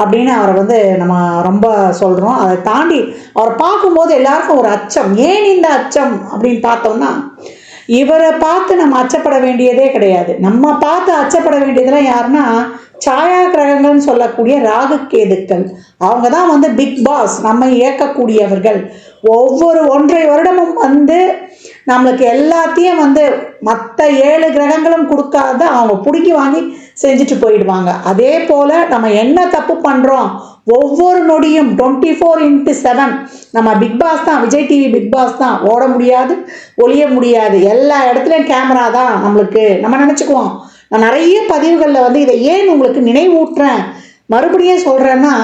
அப்படின்னு அவரை வந்து நம்ம ரொம்ப சொல்கிறோம் அதை தாண்டி அவரை பார்க்கும்போது எல்லாருக்கும் ஒரு அச்சம். ஏன் இந்த அச்சம் அப்படின்னு பார்த்தோம்னா இவரை பார்த்து நம்ம அச்சப்பட வேண்டியதே கிடையாது. நம்ம பார்த்து அச்சப்பட வேண்டியதெல்லாம் யாருன்னா சாயா கிரகங்கள்னு சொல்லக்கூடிய ராகு கேதுக்கள். அவங்க தான் வந்து பிக் பாஸ். நம்ம இயக்கக்கூடியவர்கள். ஒவ்வொரு ஒன்றை வருடமும் வந்து நம்மளுக்கு எல்லாத்தையும் வந்து மற்ற ஏழு கிரகங்களும் கொடுக்காத அவங்க பிடிக்கி வாங்கி செஞ்சுட்டு போயிடுவாங்க. அதே போல் நம்ம என்ன தப்பு பண்ணுறோம் ஒவ்வொரு நொடியும் டுவெண்ட்டி ஃபோர் இன்ட்டு செவன் நம்ம பிக் பாஸ் தான் விஜய் டிவி பிக் பாஸ் தான். ஓட முடியாது ஒளிய முடியாது. எல்லா இடத்துலையும் கேமரா தான் நம்மளுக்கு. நம்ம நினச்சிக்குவோம். நான் நிறைய பதிவுகளில் வந்து இதை ஏன் உங்களுக்கு நினைவூட்டுறேன்? மறுபடியும் சொல்கிறேன்னா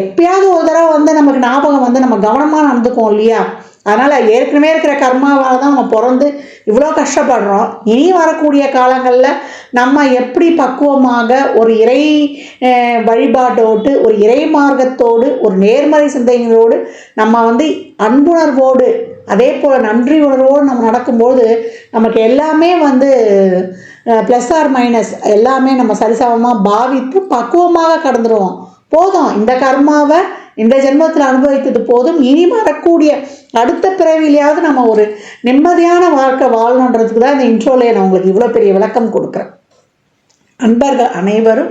எப்பயாவது ஒரு தடவை வந்து நமக்கு ஞாபகம் வந்து நம்ம கவனமாக நடந்துக்குவோம் இல்லையா? அதனால் ஏற்கனவே இருக்கிற கர்மாவால் தான் நம்ம பிறந்து இவ்வளோ கஷ்டப்படுறோம். இனி வரக்கூடிய காலங்களில் நம்ம எப்படி பக்குவமாக ஒரு இறை வழிபாட்டோடு ஒரு இறை மார்க்கத்தோடு ஒரு நேர்மறை சிந்தனைகளோடு நம்ம வந்து அன்புணர்வோடு அதே போல் நன்றி உணர்வோடு நம்ம நடக்கும்போது நமக்கு எல்லாமே வந்து ப்ளஸ் ஆர் மைனஸ் எல்லாமே நம்ம சரிசமமாக பாவித்து பக்குவமாக கடந்துடுவோம் போதும். இந்த கர்மாவை இந்த ஜென்மத்தில் அனுபவித்தது போதும். இனி வரக்கூடிய அடுத்த பிறவிலையாவது நம்ம ஒரு நிம்மதியான வாழ்க்கை வாழணுன்றதுக்கு தான் இந்த இன்ட்ரோலே நான் உங்களுக்கு இவ்வளோ பெரிய விளக்கம் கொடுக்குறேன். அன்பர்கள் அனைவரும்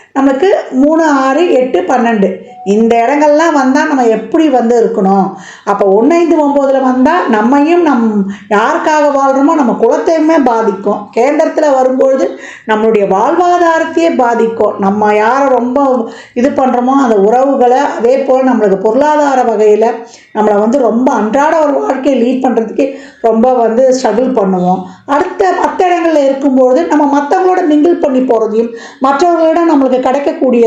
நமக்கு மூணு ஆறு எட்டு பன்னெண்டு. இந்த இடங்கள்லாம் வந்தால் நம்ம எப்படி வந்து இருக்கணும்? அப்போ ஒன்று ஐந்து ஒம்போதில் வந்தால் நம்மையும் நம் யாருக்காக வாழ்கிறோமோ நம்ம குலத்தையுமே பாதிக்கும். கேந்திரத்தில் வரும்பொழுது நம்மளுடைய வாழ்வாதாரத்தையே பாதிக்கும். நம்ம யாரை ரொம்ப இது பண்ணுறோமோ அந்த உறவுகளை அதே போல் நம்மளுக்கு பொருளாதார வகையில் நம்மளை வந்து ரொம்ப அன்றாட ஒரு வாழ்க்கையை லீட் பண்ணுறதுக்கு ரொம்ப வந்து ஸ்ட்ரகிள் பண்ணுவோம். அடுத்த மற்ற இடங்களில் இருக்கும்பொழுது நம்ம மற்றவங்களோட மிங்கிள் பண்ணி போகிறதையும் மற்றவர்களிடம் நம்மளுக்கு கிடைக்கக்கூடிய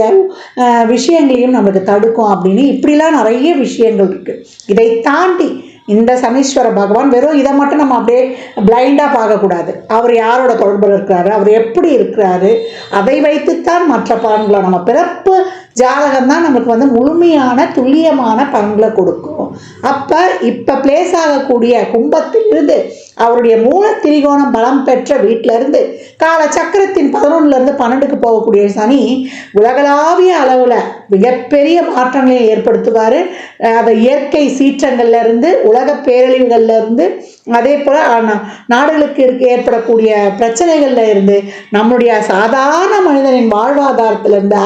விஷயங்களையும் நம்மளுக்கு தடுக்கும் அப்படின்னு இப்படிலாம் நிறைய விஷயங்கள் இருக்குது இதை தாண்டி இந்த சனீஸ்வர பகவான் வெறும் இதை மட்டும் நம்ம அப்படியே பிளைண்டாக பார்க்கக்கூடாது. அவர் யாரோட தொடர்பில் இருக்கிறாரு? அவர் எப்படி இருக்கிறாரு? அதை வைத்துத்தான் மற்ற பலன்களை நம்ம பிறப்பு ஜாதகம் தான் நமக்கு வந்து முழுமையான துல்லியமான பலன்களை கொடுக்கும். அப்போ இப்போ பிளேஸ் ஆகக்கூடிய கும்பத்திலிருந்து அவருடைய மூல திரிகோணம் பலம் பெற்ற வீட்டிலிருந்து கால சக்கரத்தின் பதினொன்னுலேருந்து பன்னெண்டுக்கு போகக்கூடிய சனி உலகளாவிய அளவில் மிகப்பெரிய மாற்றங்களை ஏற்படுத்துவார். அதை இயற்கை சீற்றங்கள்லேருந்து உலக பேரழிவுகள்லேருந்து அதே போல் நாடுகளுக்கு இருக்க ஏற்படக்கூடிய பிரச்சனைகளில் இருந்து நம்முடைய சாதாரண மனிதனின் வாழ்வாதாரத்திலிருந்து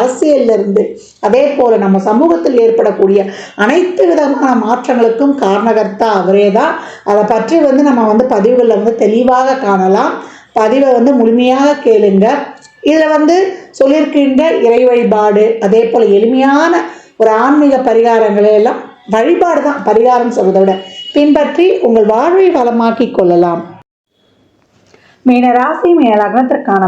இருந்து அதே போல் நம்ம சமூகத்தில் ஏற்படக்கூடிய அனைத்து விதமான மாற்றங்களுக்கும் காரணகர்த்தா அவரே தான். அதை பற்றி வந்து நம்ம வந்து பதிவுகளில் வந்து தெளிவாக காணலாம். பதிவை வந்து முழுமையாக கேளுங்கள் இதில் வந்து சொல்லியிருக்கின்ற இறை வழிபாடு அதே போல் எளிமையான ஒரு ஆன்மீக பரிகாரங்களை எல்லாம் வழிபாடு தான் பரிகாரம் சொல்வதை விட. பின்பற்றி உங்கள் வாழ்வை வளமாக்கிக் கொள்ளலாம். மீன ராசி மீன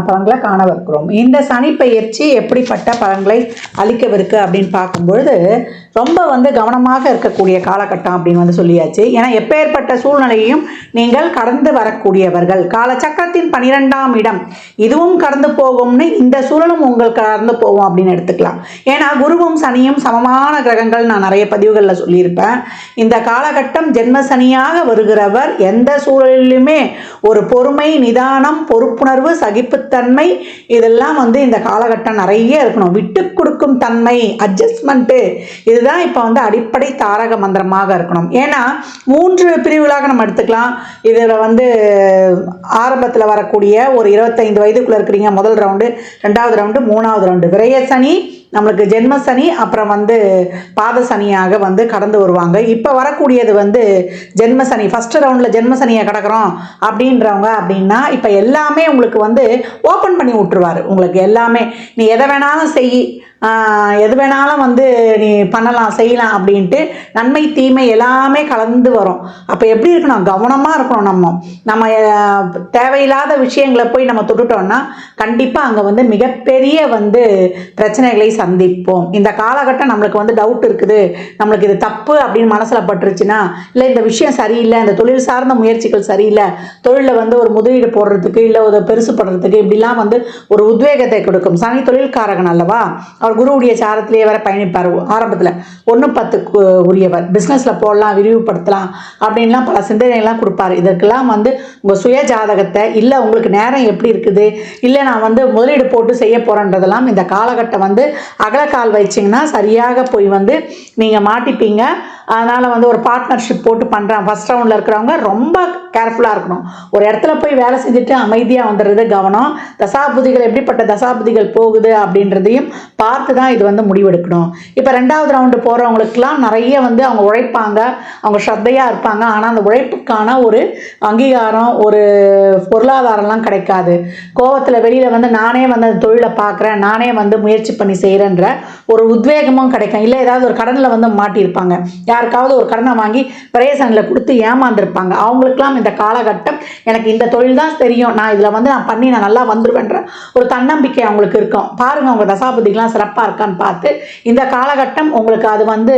பலன்களை காணவிருக்கிறோம். இந்த சனி பயிற்சி எப்படிப்பட்ட பலன்களை அளிக்கவிருக்கு அப்படின்னு பார்க்கும்பொழுது ரொம்ப வந்து கவனமாக இருக்கக்கூடிய காலகட்டம் அப்படின்னு வந்து சொல்லியாச்சு. ஏன்னா எப்பேற்பட்ட சூழ்நிலையையும் நீங்கள் கடந்து வரக்கூடியவர்கள். காலச்சக்கரத்தின் பனிரெண்டாம் இடம். இதுவும் கடந்து போகும்னு இந்த சூழலும் உங்கள் கடந்து போகும் அப்படின்னு எடுத்துக்கலாம். ஏன்னா குருவும் சனியும் சமமான கிரகங்கள் நான் நிறைய பதிவுகளில் சொல்லியிருப்பேன். இந்த காலகட்டம் ஜென்ம சனியாக வருகிறவர் எந்த சூழலிலுமே ஒரு பொறுமை நிதானம் பொறுப்புணர்வு சகிப்புத்தன்மை இதெல்லாம் வந்து இந்த காலகட்டம் நிறைய இருக்கணும். விட்டு கொடுக்கும் தன்மை அட்ஜஸ்ட்மெண்ட்டு இதுதான் இப்போ வந்து அடிப்படை தாரக மந்திரமாக இருக்கணும். ஏன்னா மூன்று பிரிவுகளாக நம்ம எடுத்துக்கலாம். இதில் வந்து ஆரம்பத்தில் வரக்கூடிய ஒரு இருபத்தைந்து வயதுக்குள்ளே இருக்கிறீங்க முதல் ரவுண்டு ரெண்டாவது ரவுண்டு மூணாவது ரவுண்டு விரய சனி நம்மளுக்கு ஜென்ம சனி அப்புறம் வந்து பாத சனியாக வந்து கடந்து வருவாங்க. இப்போ வரக்கூடியது வந்து ஜென்ம சனி. ஃபஸ்ட் ரவுண்டில் ஜென்ம சனியை கடக்கிறோம் அப்படின்றவங்க அப்படின்னா இப்போ எல்லாமே உங்களுக்கு வந்து ஓப்பன் பண்ணி விட்டுருவார். உங்களுக்கு எல்லாமே. நீ எதை வேணாலும் செய் எது வேணாலும் வந்து நீ பண்ணலாம் செய்யலாம் அப்படின்ட்டு நன்மை தீமை எல்லாமே கலந்து வரும். அப்போ எப்படி இருக்கணும்? கவனமாக இருக்கணும் நம்ம. நம்ம தேவையில்லாத விஷயங்களை போய் நம்ம தொட்டுட்டோம்னா கண்டிப்பாக அங்கே வந்து மிகப்பெரிய வந்து பிரச்சனைகளை சந்திப்போம். இந்த காலகட்டம் நம்மளுக்கு வந்து டவுட் இருக்குது. நம்மளுக்கு இது தப்பு அப்படின்னு மனசில் பட்டுருச்சுன்னா இல்லை இந்த விஷயம் சரியில்லை இந்த தொழில் சார்ந்த முயற்சிகள் சரியில்லை தொழிலில் வந்து ஒரு முதலீடு போடுறதுக்கு இல்லை ஒரு பெருசு படுறதுக்கு இப்படிலாம் வந்து ஒரு உத்வேகத்தை கொடுக்கும். சனி தொழில்காரகன் அல்லவா? அவர் குருவுடைய சாரத்திலேயே வர பயணிப்பார். ஆரம்பத்தில் ஒன்று பத்துக்கு உரியவர். பிஸ்னஸில் போடலாம் விரிவுபடுத்தலாம் அப்படின்லாம் பல சிந்தனைகள்லாம் கொடுப்பாரு. இதற்கெல்லாம் வந்து உங்கள் சுய ஜாதகத்தை இல்லை உங்களுக்கு நேரம் எப்படி இருக்குது இல்லை நான் வந்து முதலீடு போட்டு செய்ய போகிறேன்றதெல்லாம் இந்த காலகட்டம் வந்து அகலக்கால் வச்சிங்கன்னா சரியாக போய் வந்து நீங்கள் மாட்டிப்பீங்க. அதனால் வந்து ஒரு பார்ட்னர்ஷிப் போட்டு பண்ணுறேன் ஃபஸ்ட் ரவுண்டில் இருக்கிறவங்க ரொம்ப கேர்ஃபுல்லாக இருக்கணும். ஒரு இடத்துல போய் வேலை செஞ்சுட்டு அமைதியாக வந்துடுறது கவனம். தசாபுதிகள் எப்படிப்பட்ட தசாபுதிகள் போகுது அப்படின்றதையும் பார்த்து தான் இது வந்து முடிவெடுக்கணும். இப்போ ரெண்டாவது ரவுண்டு போகிறவங்களுக்குலாம் நிறைய வந்து அவங்க உழைப்பாங்க. அவங்க ஸ்ரத்தையாக இருப்பாங்க. ஆனால் அந்த உழைப்புக்கான ஒரு அங்கீகாரம் ஒரு பொருளாதாரம்லாம் கிடைக்காது. கோவத்தில் வெளியில் வந்து நானே வந்து அந்த தொழிலை பார்க்குறேன். நானே வந்து முயற்சி பண்ணி செய்கிறேன்ற ஒரு உத்வேகமும் கிடைக்கும். இல்லை ஏதாவது ஒரு கடனில் வந்து மாட்டியிருப்பாங்க. யாருக்காவது ஒரு கடனை வாங்கி பிரேசனில் கொடுத்து ஏமாந்துருப்பாங்க. அவங்களுக்கெல்லாம் இந்த காலகட்டம் எனக்கு இந்த தொழில் தான் தெரியும். நான் இதில் வந்து நான் பண்ணி நான் நல்லா வந்துருவேன்ற ஒரு தன்னம்பிக்கை அவங்களுக்கு இருக்கும். பாருங்கள் அவங்க தசாபதிக்கெலாம் சிறப்பாக இருக்கான்னு பார்த்து இந்த காலகட்டம் உங்களுக்கு அது வந்து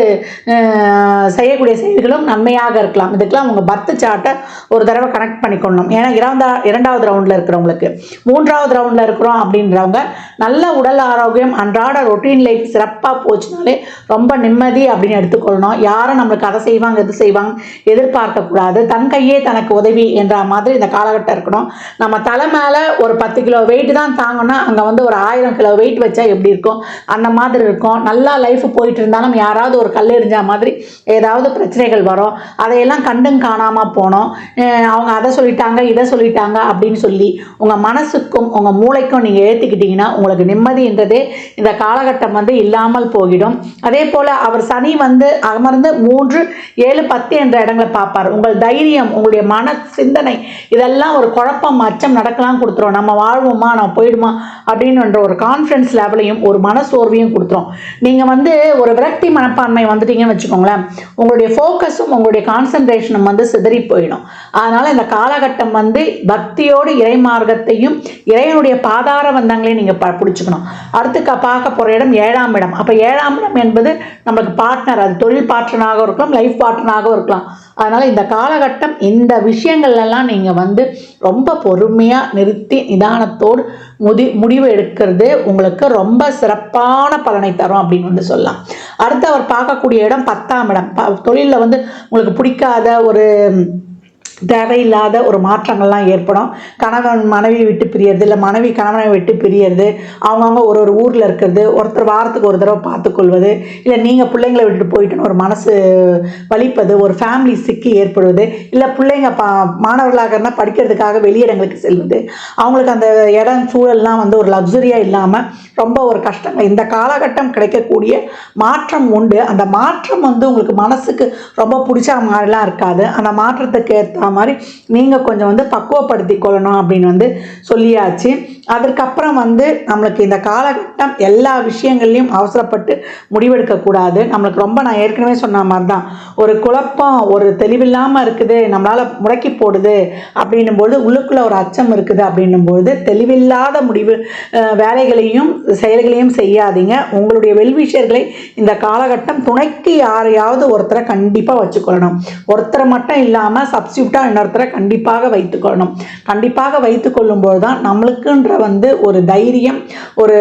செய்யக்கூடிய செயல்களும் நன்மையாக இருக்கலாம். இதுக்கெல்லாம் உங்கள் பர்த் சார்ட்டை ஒரு தடவை கனெக்ட் பண்ணிக்கணும் ஏன்னா இரண்டா இரண்டாவது ரவுண்டில் இருக்கிறவங்களுக்கு மூன்றாவது ரவுண்டில் இருக்கிறோம் அப்படின்றவங்க நல்ல உடல் ஆரோக்கியம் அன்றாட ரொட்டீன் லைஃப் சிறப்பாக போச்சுனாலே ரொம்ப நிம்மதி அப்படின்னு எடுத்துக்கொள்ளணும். யார் யாரும் நம்மளுக்கு அதை செய்வாங்க இது செய்வாங்க எதிர்பார்க்கக்கூடாது. தன் கையே தனக்கு உதவி என்ற மாதிரி இந்த காலகட்டம் இருக்கணும். நம்ம தலை மேலே ஒரு பத்து கிலோ வெயிட் தான் தாங்கணும் அங்கே வந்து ஒரு ஆயிரம் கிலோ வெயிட் வச்சா எப்படி இருக்கும்? அந்த மாதிரி இருக்கும். நல்லா லைஃப் போயிட்டு இருந்தாலும் யாராவது ஒரு கல் எரிஞ்சா மாதிரி ஏதாவது பிரச்சனைகள் வரும். அதையெல்லாம் கண்டும் காணாமல் போனோம். அவங்க அதை சொல்லிட்டாங்க இதை சொல்லிட்டாங்க அப்படின்னு சொல்லி உங்கள் மனசுக்கும் உங்கள் மூளைக்கும் நீங்கள் ஏற்றுக்கிட்டீங்கன்னா உங்களுக்கு நிம்மதின்றதே இந்த காலகட்டம் வந்து இல்லாமல் போகிடும். அதே போல் அவர் சனி வந்து அமர்ந்து மூன்று ஏழு பத்து என்ற இடங்களை பார்ப்பார். உங்கள் தைரியம் உங்களுடைய மன சிந்தனை இதெல்லாம் ஒரு குழப்பம் அச்சம் நடக்கலாம் கொடுத்துரும். நம்ம வாழ்வோமா நம்ம போயிடுமா அப்படின்ற ஒரு கான்ஃபிடன்ஸ் லெவலையும் ஒரு மனசோர்வையும் கொடுத்துரும். நீங்கள் வந்து ஒரு விரக்தி மனப்பான்மை வந்துட்டீங்கன்னு வச்சுக்கோங்களேன் உங்களுடைய ஃபோக்கஸும் உங்களுடைய கான்சன்ட்ரேஷனும் வந்து சிதறி போயிடும். அதனால் இந்த காலகட்டம் வந்து பக்தியோடு இறை மார்க்கத்தையும் இறைவனுடைய பாதார வந்தங்களையும் நீங்கள் பிடிச்சிக்கணும். அடுத்து பார்க்க போகிற இடம் ஏழாம் இடம். அப்போ ஏழாம் இடம் என்பது நம்மளுக்கு பார்ட்னர் அது தொழில் பார்ட்னர் பார்ட்னராகவும் இருக்கலாம் லைஃப் பார்ட்னராகவும் இருக்கலாம். அதனால் இந்த காலகட்டம் இந்த விஷயங்கள்லாம் நீங்கள் வந்து ரொம்ப பொறுமையாக நிறுத்தி நிதானத்தோடு முடி முடிவு எடுக்கிறது உங்களுக்கு ரொம்ப சிறப்பான பலனை தரும் அப்படின்னு வந்து சொல்லலாம். அடுத்து அவர் பார்க்கக்கூடிய இடம் பத்தாம் இடம். ப தொழிலில் வந்து உங்களுக்கு பிடிக்காத ஒரு தேவையில்லாத ஒரு மாற்றங்கள்லாம் ஏற்படும். கணவன் மனைவி விட்டு பிரியறது இல்லை மனைவி கணவனை விட்டு பிரியறது அவங்கவுங்க ஒரு ஒரு ஊரில் இருக்கிறது ஒருத்தர் வாரத்துக்கு ஒரு தடவை பார்த்துக்கொள்வது இல்லை நீங்கள் பிள்ளைங்களை விட்டுட்டு போயிட்டுன்னு ஒரு மனசு வலிப்பது ஒரு ஃபேமிலி சிக்கி ஏற்படுவது இல்லை பிள்ளைங்க பா மாணவர்களாக இருந்தால் படிக்கிறதுக்காக வெளியிடங்களுக்கு செல்வது. அவங்களுக்கு அந்த இடம் சூழல்லாம் வந்து ஒரு லக்ஸரியாக இல்லாமல் ரொம்ப ஒரு கஷ்டங்கள். இந்த காலகட்டம் கிடைக்கக்கூடிய மாற்றம் உண்டு. அந்த மாற்றம் வந்து உங்களுக்கு மனசுக்கு ரொம்ப பிடிச்ச மாதிரிலாம் இருக்காது. அந்த மாற்றத்துக்கு ஏற்ற மாதிரி நீங்கள் கொஞ்சம் வந்து பக்குவப்படுத்தி கொள்ளணும் அப்படின்னு வந்து சொல்லியாச்சு. அதற்கப்புறம் வந்து நம்மளுக்கு இந்த காலகட்டம் எல்லா விஷயங்கள்லையும் அவசரப்பட்டு முடிவெடுக்கக்கூடாது. நம்மளுக்கு ரொம்ப நான் ஏற்கனவே சொன்ன மாதிரி தான் ஒரு குழப்பம் ஒரு தெளிவில்லாமல் இருக்குது நம்மளால் முடக்கி போடுது அப்படின்னும் பொழுது உள்ளுக்குள்ளே ஒரு அச்சம் இருக்குது அப்படின்னும் பொழுது தெளிவில்லாத முடிவு வேலைகளையும் செயல்களையும் செய்யாதீங்க. உங்களுடைய வெல்விஷர்களை இந்த காலகட்டம் துணைக்கு யாரையாவது ஒருத்தரை கண்டிப்பாக வச்சுக்கொள்ளணும். ஒருத்தரை மட்டும் இல்லாமல் சப்ஸ்டியூட்டாக இன்னொருத்தரை கண்டிப்பாக வைத்துக்கொள்ளணும். கண்டிப்பாக வைத்துக்கொள்ளும்போது தான் நம்மளுக்குன்ற வந்து ஒரு தைரியம் ஒரு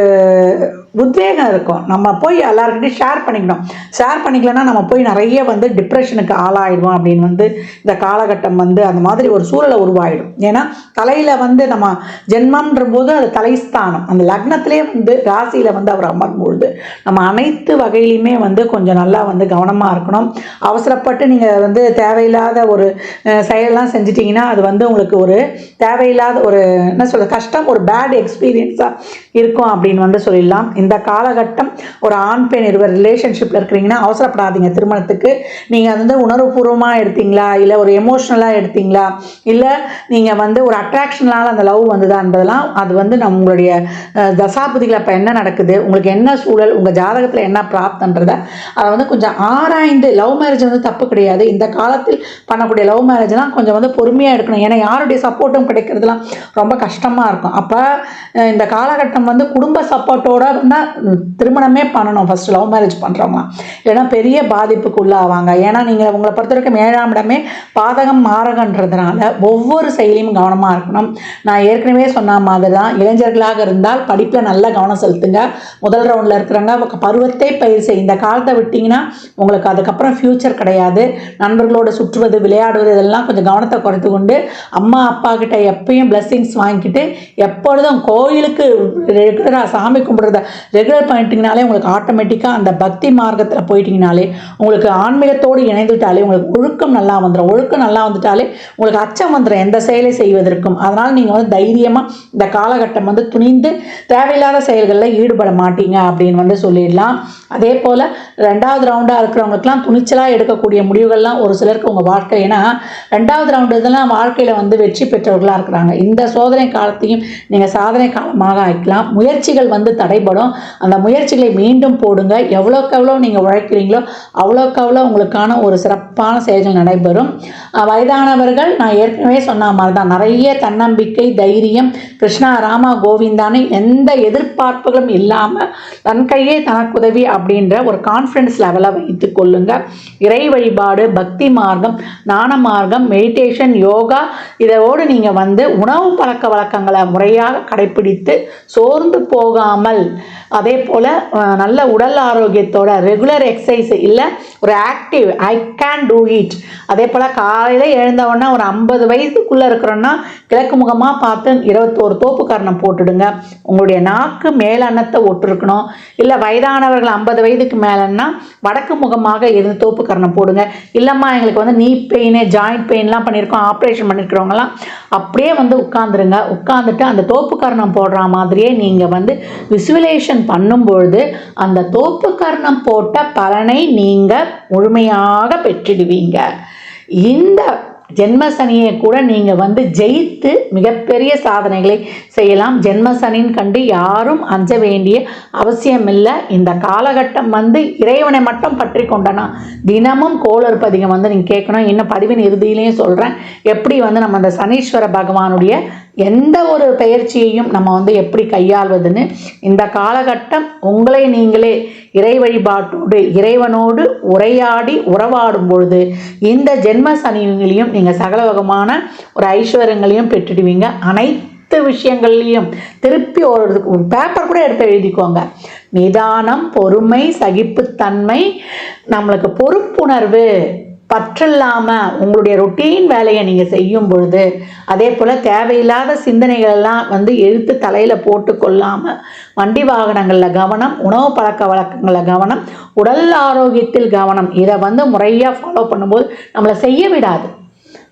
உத்வேகம் இருக்கும். நம்ம போய் எல்லாருக்கிட்டையும் ஷேர் பண்ணிக்கணும். ஷேர் பண்ணிக்கலன்னா நம்ம போய் நிறைய வந்து டிப்ரெஷனுக்கு ஆளாயிடுவோம் அப்படின்னு வந்து இந்த காலகட்டம் வந்து அந்த மாதிரி ஒரு சூழலை உருவாயிடும். ஏன்னா தலையில் வந்து நம்ம ஜென்மம்ன்ற போது அது தலைஸ்தானம். அந்த லக்னத்திலே வந்து ராசியில் வந்து அவர் அமரும்பொழுது நம்ம அனைத்து வகையிலையுமே வந்து கொஞ்சம் நல்லா வந்து கவனமாக இருக்கணும். அவசரப்பட்டு நீங்கள் வந்து தேவையில்லாத ஒரு செயலெலாம் செஞ்சிட்டிங்கன்னா அது வந்து உங்களுக்கு ஒரு தேவையில்லாத ஒரு என்ன சொல்கிறது கஷ்டம் ஒரு பேட் எக்ஸ்பீரியன்ஸாக இருக்கும் அப்படின்னு வந்து சொல்லிடலாம். இந்த காலகட்டம் ஒரு ஆண் பெண் இருவர் ரிலேஷன்ஷிப்பில் இருக்கிறீங்கன்னா அவசரப்படாதீங்க. திருமணத்துக்கு நீங்கள் வந்து உணர்வுபூர்வமாக எடுத்தீங்களா? இல்லை ஒரு எமோஷ்னலாக எடுத்தீங்களா? இல்லை நீங்கள் வந்து ஒரு அட்ராக்ஷனால் அந்த லவ் வந்ததான்றதெல்லாம் அது வந்து நம்மளுடைய தசாபதிகள் அப்போ என்ன நடக்குது? உங்களுக்கு என்ன சூழல்? உங்கள் ஜாதகத்தில் என்ன பிராப்தன்றதை அதை வந்து கொஞ்சம் ஆராய்ந்து லவ் மேரேஜ் வந்து தப்பு கிடையாது. இந்த காலத்தில் பண்ணக்கூடிய லவ் மேரேஜ்லாம் கொஞ்சம் வந்து பொறுமையாக எடுக்கணும். ஏன்னா யாருடைய சப்போர்ட்டும் கிடைக்கிறதுலாம் ரொம்ப கஷ்டமாக இருக்கும். அப்போ இந்த காலகட்டம் வந்து குடும்ப சப்போர்ட்டோட தான் திருமணமே பண்ணணும் ஃபர்ஸ்ட் லவ் மேரேஜ் பண்ணுறவங்களாம் இல்லைன்னா பெரிய பாதிப்புக்கு உள்ளாவாங்க ஏன்னா நீங்கள் உங்களை பொறுத்த வரைக்கும் ஏழாம் இடமே பாதகம் மாறகன்றதுனால ஒவ்வொரு செயலியும் கவனமாக இருக்கணும். நான் ஏற்கனவே சொன்ன மாதிரி தான் இளைஞர்களாக இருந்தால் படிப்பில் நல்ல கவனம் செலுத்துங்க. முதல் ரவுண்டில் இருக்கிறவங்க பருவத்தை பயிர் செய்ய இந்த காலத்தை விட்டிங்கன்னா உங்களுக்கு அதுக்கப்புறம் ஃப்யூச்சர் கிடையாது. நண்பர்களோட சுற்றுவது விளையாடுவது இதெல்லாம் கொஞ்சம் கவனத்தை குறைத்து கொண்டு அம்மா அப்பா கிட்ட எப்பயும் பிளெஸ்ஸிங்ஸ் வாங்கிக்கிட்டு எப்பொழுதும் கோயிலுக்கு ரெகுலராக சாமி கும்பிட்றத ரெகுலர் பண்ணிட்டீங்கனாலே உங்களுக்கு ஆட்டோமேட்டிக்காக அந்த பக்தி மார்க்கத்தில் போயிட்டீங்கனாலே உங்களுக்கு ஆன்மீகத்தோடு இணைந்துட்டாலே உங்களுக்கு ஒழுக்கம் நல்லா வந்துடும் ஒழுக்கம் நல்லா வந்துட்டாலே உங்களுக்கு அச்சம் வந்துடும் எந்த செயலை செய்வதற்கும். அதனால் நீங்கள் வந்து தைரியமாக இந்த காலகட்டம் வந்து துணிந்து தேவையில்லாத செயல்களில் ஈடுபட மாட்டீங்க அப்படின்னு வந்து சொல்லிடலாம். அதே போல் ரெண்டாவது ரவுண்டாக இருக்கிறவங்களுக்குலாம் துணிச்சலாக எடுக்கக்கூடிய முடிவுகள்லாம் ஒரு சிலருக்கு உங்கள் வாழ்க்கை. ஏன்னா ரெண்டாவது ரவுண்டு இதெல்லாம் வாழ்க்கையில் வந்து வெற்றி பெற்றவர்களாக இருக்கிறாங்க. இந்த சோதனை காலத்தையும் நீங்கள் சாதனை காலமாக ஆக்கலாம் முயற்சிகள் வந்து தடைபடும். அந்த முயற்சிகளை மீண்டும் போடுங்க. எவ்வளோக்கு எவ்வளோ நீங்கள் உழைக்கிறீங்களோ அவ்வளோக்கு அவ்வளோ உங்களுக்கான ஒரு சிறப்பான செயல்கள் நடைபெறும். வயதானவர்கள் நான் ஏற்கனவே சொன்ன மாதிரி தான் நிறைய தன்னம்பிக்கை தைரியம் கிருஷ்ணா ராமா கோவிந்தானு எந்த எதிர்பார்ப்புகளும் இல்லாமல் தன் கையே தனக்குதவி அப்படின்ற ஒரு கான்ஃபிடன்ஸ் லெவலை வைத்து கொள்ளுங்க. இறை வழிபாடு பக்தி மார்க்கம் ஞான மார்க்கம் மெடிடேஷன் யோகா இதோடு நீங்கள் வந்து உணவு பழக்க வழக்கங்களை முறையாக கடைப்பிடித்து சோர்ந்து போகாமல் அதே போல் நல்ல உடல் ஆரோக்கியத்தோட ரெகுலர் எக்ஸசைஸ் இல்லை ஒரு active I can do it அதே போல் காலையில் எழுந்தவொடனே ஒரு ஐம்பது வயசுக்குள்ளே இருக்கிறோன்னா கிழக்கு முகமாக பார்த்து இருபத்தோரு தோப்பு காரணம் போட்டுடுங்க. உங்களுடைய நாக்கு மேலன்னத்தை ஒட்டிருக்கணும். இல்லை வயதானவர்கள் ஐம்பது வயதுக்கு மேலேன்னா வடக்கு முகமாக இருந்து தோப்பு காரணம் போடுங்க. இல்லைம்மா எங்களுக்கு வந்து நீ பெயின் ஜாயிண்ட் பெயின்லாம் பண்ணியிருக்கோம் ஆப்ரேஷன் பண்ணியிருக்கிறவங்கலாம் அப்படியே வந்து உட்காந்துருங்க உட்காந்துட்டு அந்த தோப்பு கரணம் போடுற மாதிரியே நீங்கள் வந்து விசுவலேஷன் பண்ணும்பொழுது அந்த தோப்பு கர்ணம் போட்ட பலனை நீங்கள் முழுமையாக பெற்றிடுவீங்க. இந்த ஜென்ம சனியை கூட நீங்கள் வந்து ஜெயித்து மிகப்பெரிய சாதனைகளை செய்யலாம். ஜென்ம சனின்னு கண்டு யாரும் அஞ்ச வேண்டிய அவசியம் இல்லை இந்த காலகட்டம் வந்து இறைவனை மட்டும் பற்றி கொண்டனா? தினமும் கோளர் பதிகம் வந்து நீங்கள் கேட்கணும். இன்னும் பதிவின் இறுதியிலையும் சொல்கிறேன் எப்படி வந்து நம்ம அந்த சனீஸ்வர பகவானுடைய எந்த ஒரு பயிற்சியையும் நம்ம வந்து எப்படி கையாள்வதுன்னு இந்த காலகட்டம் உங்களை நீங்களே இறை வழிபாட்டோடு இறைவனோடு உரையாடி உறவாடும் பொழுது இந்த ஜென்ம சனியிலையும் நீங்கள் சகல வகமான ஒரு ஐஸ்வர்யங்களையும் பெற்றுடுவீங்க. அனைத்து விஷயங்கள்லையும் திருப்பி ஒரு பேப்பர் கூட எடுத்து எழுதிக்கோங்க. நிதானம் பொறுமை சகிப்புத்தன்மை நம்மளுக்கு பொறுப்புணர்வு பற்றில்லாமல் உங்களுடைய ரொட்டீன் வேலையை நீங்கள் செய்யும் பொழுது அதே போல் தேவையில்லாத சிந்தனைகள் எல்லாம் வந்து எழுத்து தலையில் போட்டு கொள்ளாமல் வண்டி வாகனங்களில் கவனம் உணவு பழக்க வழக்கங்களில் கவனம் உடல் ஆரோக்கியத்தில் கவனம் இதை வந்து முறையாக ஃபாலோ பண்ணும்போது நம்மளை செய்ய விடாது.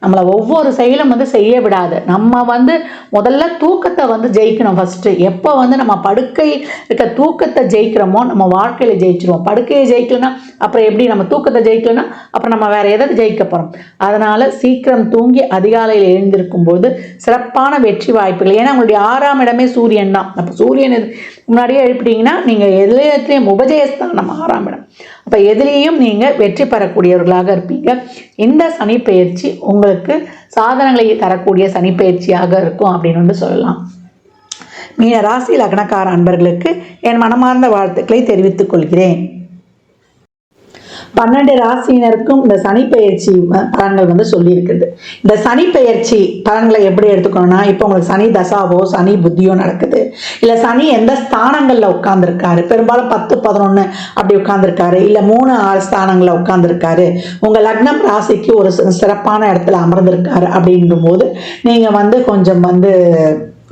நம்மளை ஒவ்வொரு செயலும் வந்து செய்ய விடாது. நம்ம வந்து முதல்ல தூக்கத்தை வந்து ஜெயிக்கணும் ஃபஸ்ட்டு எப்போ வந்து நம்ம படுக்கை இருக்க தூக்கத்தை ஜெயிக்கிறோமோ நம்ம வாழ்க்கையில் ஜெயிச்சிருவோம். படுக்கையை ஜெயிக்கலன்னா அப்புறம் எப்படி நம்ம தூக்கத்தை ஜெயிக்கலன்னா அப்புறம் நம்ம வேறு எதை ஜெயிக்க போகிறோம் அதனால் சீக்கிரம் தூங்கி அதிகாலையில் எழுந்திருக்கும் போது சிறப்பான வெற்றி வாய்ப்புகள் ஏன்னா உங்களுடைய ஆறாம் இடமே சூரியன் தான். அப்போ சூரியன் முன்னாடியே எழுப்பிட்டீங்கன்னா நீங்கள் எதிலையும் உபஜயஸ்தானம் ஆறாம் இடம். அப்போ எதிலேயும் நீங்கள் வெற்றி பெறக்கூடியவர்களாக இருப்பீங்க. இந்த சனிப்பெயர்ச்சி உங்களுக்கு சாதனங்களை தரக்கூடிய சனி இருக்கும் அப்படின்னு வந்து சொல்லலாம். மீன ராசி லக்னக்கார அன்பர்களுக்கு என் மனமார்ந்த வாழ்த்துக்களை தெரிவித்துக் கொள்கிறேன். பன்னெண்டு ராசியினருக்கும் இந்த சனி பெயர்ச்சி பலன்கள் வந்து சொல்லியிருக்குது. இந்த சனி பெயர்ச்சி பலன்களை எப்படி எடுத்துக்கணும்னா இப்போ உங்களுக்கு சனி தசாவோ சனி புத்தியோ நடக்குது. இல்லை சனி எந்த ஸ்தானங்களில் உட்காந்துருக்காரு பெரும்பாலும் பத்து பதினொன்று அப்படி உட்காந்துருக்காரு இல்லை மூணு ஆறு ஸ்தானங்களில் உட்காந்துருக்காரு உங்கள் லக்னம் ராசிக்கு ஒரு சிறப்பான இடத்துல அமர்ந்திருக்காரு அப்படின்னும் போது நீங்கள் வந்து கொஞ்சம் வந்து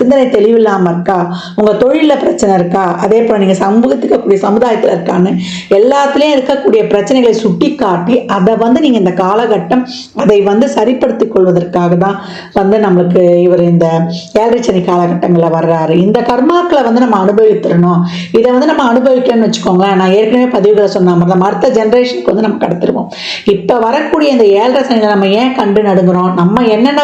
சிந்தனை தெளிவில்லாமல் இருக்கா? உங்கள் தொழிலில் பிரச்சனை இருக்கா? அதே போல் நீங்கள் சமூகத்துக்கு சமுதாயத்தில் இருக்கான்னு எல்லாத்துலேயும் இருக்கக்கூடிய பிரச்சனைகளை சுட்டி காட்டி அதை வந்து நீங்கள் இந்த காலகட்டம் அதை வந்து சரிப்படுத்திக் கொள்வதற்காக தான் வந்து நம்மளுக்கு இவர் இந்த ஏழரை காலகட்டங்களில் வர்றாரு. இந்த கர்மாக்களை வந்து நம்ம அனுபவித்திடணும் இதை வந்து நம்ம அனுபவிக்கணும்னு வச்சுக்கோங்களேன். நான் ஏற்கனவே பதிவுகளை சொன்ன மாதிரி தான். அடுத்த ஜென்ரேஷனுக்கு வந்து நம்ம கடத்திடுவோம். இப்போ வரக்கூடிய இந்த ஏழரை சனியில் நம்ம ஏன் கண்டு நடுங்குறோம்? நம்ம என்னென்ன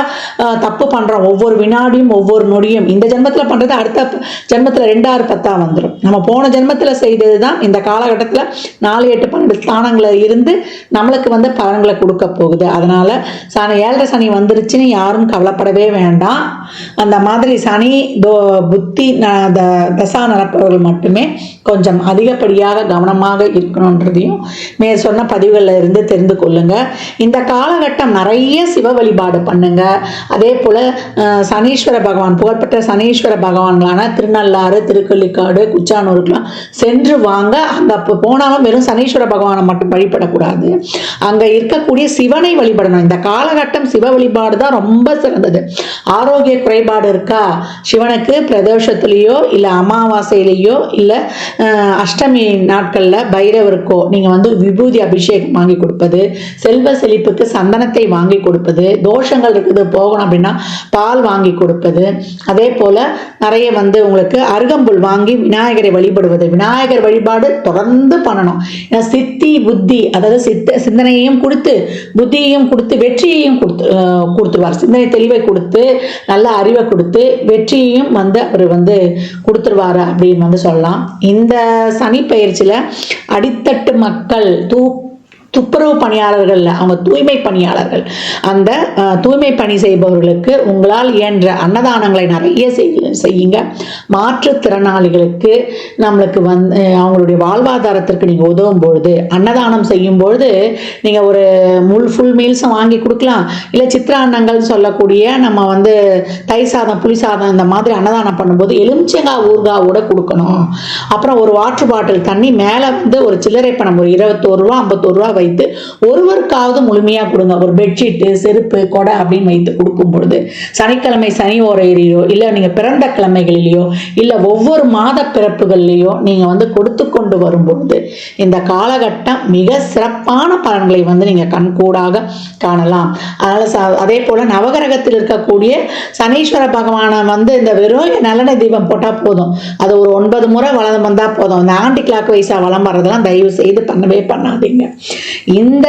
தப்பு பண்ணுறோம் ஒவ்வொரு வினாடியும் ஒவ்வொரு நொடியும் இந்த ஜென்மத்தில் பண்ணுறது அடுத்த ஜென்மத்தில் ரெண்டாறு பத்தா வந்துடும் நம்ம போன ஜென்மத்தில் செய்தது தான் இந்த காலகட்டத்தில் நாலு எட்டு பன்னெண்டு ஸ்தானங்களில் இருந்து நம்மளுக்கு வந்து பலன்களை கொடுக்க போகுது. அதனால் சனி ஏழரை சனி வந்துருச்சுன்னு யாரும் கவலைப்படவே வேண்டாம். அந்த மாதிரி சனி தோ புத்தி த- தசா நடப்பவர்கள் மட்டுமே கொஞ்சம் அதிகப்படியாக கவனமாக இருக்கணுன்றதையும் மேற் சொன்ன பதிவுகளில் இருந்து தெரிந்து கொள்ளுங்க. இந்த காலகட்டம் நிறைய சிவ வழிபாடு பண்ணுங்க. அதே போல் சனீஸ்வர பகவான் புகழ்பெற்ற சனீஸ்வர பகவான்களான திருநள்ளாறு திருக்கள்ளிக்காடு குச்சானூருக்கெல்லாம் சென்று வாங்க. அங்கே அப்போ போனாலும் வெறும் சனீஸ்வர பகவானை மட்டும் வழிபடக்கூடாது. அங்கே இருக்கக்கூடிய சிவனை வழிபடணும். இந்த காலகட்டம் சிவ வழிபாடு தான் ரொம்ப சிறந்தது. ஆரோக்கிய குறைபாடு இருக்கா? சிவனுக்கு பிரதோஷத்துலேயோ இல்லை அமாவாசையிலேயோ இல்லை அஷ்டமி நாட்களில் பைரவருக்கோ நீங்கள் வந்து விபூதி அபிஷேகம் வாங்கி கொடுப்பது செல்வ செழிப்புக்கு சந்தனத்தை வாங்கி கொடுப்பது தோஷங்கள் இருக்குது போகணும் அப்படின்னா பால் வாங்கி கொடுப்பது. அதே போல் நிறைய வந்து உங்களுக்கு அருகம்புல் வாங்கி விநாயகர் வழிபடுவது. விநாயகர் வழிபாடு தொடர்ந்து பண்ணணும். ஏன்னா சித்தி புத்தி அதாவது சித்த சிந்தனையையும் கொடுத்து புத்தியையும் கொடுத்து வெற்றியையும் கொடுத்து கொடுத்துருவார். சிந்தனை தெளிவை கொடுத்து நல்ல அறிவை கொடுத்து வெற்றியையும் வந்து அவர் வந்து கொடுத்துருவாரு அப்படின்னு வந்து சொல்லலாம். இந்த சனி பயிற்சியில் அடித்தட்டு மக்கள் தூ துப்புரவு பணியாளர்கள் அவங்க தூய்மை பணியாளர்கள். அந்த தூய்மை பணி செய்பவர்களுக்கு உங்களால் இயன்ற அன்னதானங்களை நிறைய செய்யுங்க. மாற்றுத்திறனாளிகளுக்கு நம்மளுக்கு வந்து அவங்களுடைய வாழ்வாதாரத்திற்கு நீங்கள் உதவும் பொழுது அன்னதானம் செய்யும் பொழுது நீங்கள் ஒரு முள் ஃபுல் மீல்ஸும் வாங்கி கொடுக்கலாம். இல்லை சித்திரான்னங்கள் சொல்லக்கூடிய நம்ம வந்து தயிர் சாதம் புளி சாதம் இந்த மாதிரி அன்னதானம் பண்ணும்போது எலுமிச்சங்காய் ஊறுகாவோட கொடுக்கணும். அப்புறம் ஒரு வாட்டர் பாட்டில் தண்ணி மேலே வந்து ஒரு சில்லறை பணம் ஒரு இருபத்தோரு ரூபா ஐம்பத்தோரு ரூபா வைத்து ஒருவருக்காவது முழுமையாக கொடுங்க. ஒரு பெட்ஷீட்டு செருப்பு கொடை அப்படின்னு வைத்து கொடுக்கும் பொழுது சனிக்கிழமை சனி ஓரையிலையோ இல்லை நீங்கள் பிறந்த கிழமைகளிலேயோ இல்லை ஒவ்வொரு மாத பிறப்புகள்லையோ நீங்கள் வந்து கொடுத்து கொண்டு வரும்பொழுது இந்த காலகட்டம் மிக சிறப்பான பலன்களை வந்து நீங்கள் கண்கூடாக காணலாம். அதனால் ச அதே போல் நவகிரகத்தில் இருக்கக்கூடிய சனீஸ்வர பகவானை வந்து இந்த வெறும் நல்லெண்ணெய் தீபம் போட்டால் போதும். அது ஒரு ஒன்பது முறை வளம் வந்தால் போதும். இந்த ஆண்டி கிளாக் வைஸாக வளம் வர்றதெல்லாம் தயவு செய்து பண்ணவே பண்ணாதீங்க. இந்த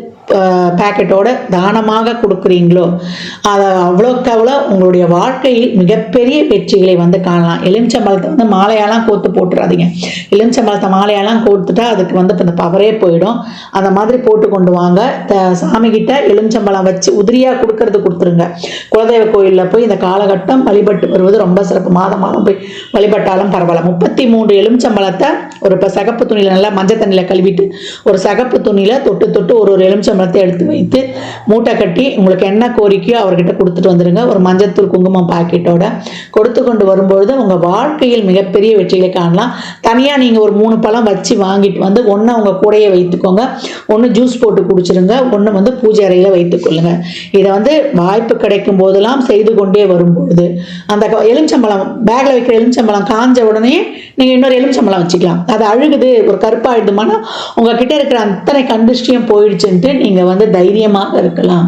பேக்கெட்டோட தானமாக கொடுக்குறீங்களோ அதை அவ்வளோக்கு அவ்வளோ உங்களுடைய வாழ்க்கையில் மிகப்பெரிய வெற்றிகளை வந்து காணலாம். எலுமிச்சம்பழத்தை வந்து மாலையாலாம் கோத்து போட்டுறாதீங்க. எலுமிச்சம்பழத்தை மாலையாலாம் கோத்துட்டா அதுக்கு வந்து இப்போ இந்த பவரே போயிடும். அந்த மாதிரி போட்டு கொண்டு வாங்க. சாமிகிட்ட எலுமிச்சம்பழம் வச்சு உதிரியாக கொடுக்கறது கொடுத்துருங்க. குலதெய்வ கோயிலில் போய் இந்த காலகட்டம் வழிபட்டு வருவது ரொம்ப சிறப்பு. மாதம் மாதம் போய் வழிபட்டாலும் பரவாயில்ல. முப்பத்தி மூன்று எலுமிச்சம்பழத்தை ஒரு இப்போ சகப்பு துணியில் நல்லா மஞ்சள் தண்ணியில் கழுவிட்டு ஒரு சகப்பு துணியில் தொட்டு தொட்டு ஒரு ஒரு மரத்தை எடுத்து வைத்து மூட்டை கட்டி உங்களுக்கு என்ன கோரிக்கையோ அவர்கிட்ட கொடுத்துட்டு வந்துடுங்க ஒரு மஞ்சத்தூள் குங்குமம் பாக்கெட்டோட கொடுத்து கொண்டு வரும்பொழுது உங்கள் வாழ்க்கையில் மிகப்பெரிய வெற்றிகளை காணலாம். தனியாக நீங்கள் ஒரு மூணு பழம் வச்சு வாங்கிட்டு வந்து ஒன்று உங்கள் கூடையே வைத்துக்கோங்க. ஒன்று ஜூஸ் போட்டு குடிச்சிருங்க. ஒன்று வந்து பூஜை அறையில் வைத்துக்கொள்ளுங்க இதை வந்து வாய்ப்பு கிடைக்கும் போதெல்லாம் செய்து கொண்டே வரும்பொழுது அந்த எலுமிச்சம்பழம் பேக்கில் வைக்கிற எலுமிச்சம்பழம் காஞ்ச உடனே நீங்கள் இன்னொரு எலுமிச்சம்பழம் வச்சுக்கலாம். அது அழுகுது ஒரு கருப்பாயிடுமானா உங்ககிட்ட இருக்கிற அத்தனை கண்டிஷ்டியும் போயிடுச்சுன்ட்டு நீங்கள் வந்து தைரியமாக இருக்கலாம்.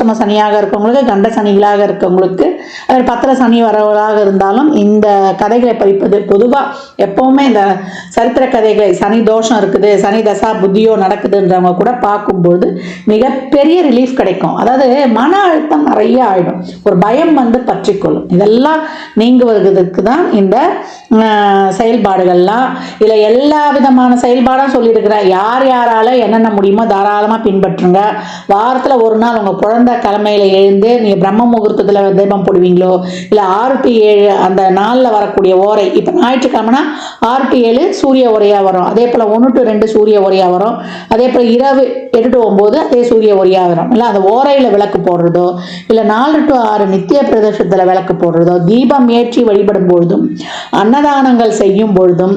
அர்த்தாஷ்டம சனியாக இருக்கிறவங்களுக்கு கண்ட சனிகளாக இருக்கிறவங்களுக்கு அவர் பத்திர சனி வரவர்களாக இருந்தாலும் இந்த கதைகளை படிப்பது பொதுவாக எப்பவுமே இந்த சரித்திர கதைகளை சனி தோஷம் இருக்குது சனி தசா புத்தியோ நடக்குதுன்றவங்க கூட பார்க்கும்போது மிகப்பெரிய ரிலீஃப் கிடைக்கும். அதாவது மன அழுத்தம் நிறைய ஆயிடும். ஒரு பயம் வந்து பற்றிக்கொள்ளும். இதெல்லாம் நீங்குவதற்கு தான் இந்த செயல்பாடுகள்லாம். இதில் எல்லா விதமான செயல்பாடும் சொல்லியிருக்கிறேன் யார் யாரால என்னென்ன முடியுமோ தாராளமாக பின்பற்றுங்க. வாரத்தில் ஒரு நாள் உங்கள் குழந்தை கிழமையில எழுந்து நீங்கள் பிரம்ம முகூர்த்தத்தில் தீபம் போடுவீங்களோ இல்லை ஆறு டு ஏழு அந்த நாளில் வரக்கூடிய ஓரை இப்போ ஞாயிற்றுக்கிழமைனா ஆறு டு ஏழு சூரிய உரையாக வரும். அதே போல் ஒன்று டு ரெண்டு சூரிய உரையாக வரும். அதே போல் இரவு எட்டு டு ஒம்பது அதே சூரிய உரையாக வரும். இல்லை அந்த ஓரையில் விளக்கு போடுறதோ இல்லை நாலு டு ஆறு நித்திய பிரதேசத்தில் விளக்கு போடுறதோ தீபம் ஏற்றி வழிபடும் பொழுதும் அன்னதானங்கள் செய்யும் பொழுதும்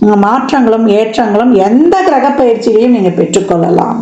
மாற்றங்களும் மாற்றங்களும் ஏற்றங்களும் எந்த கிரக பயிற்சியிலையும் நீங்கள் பெற்றுக்கொள்ளலாம்.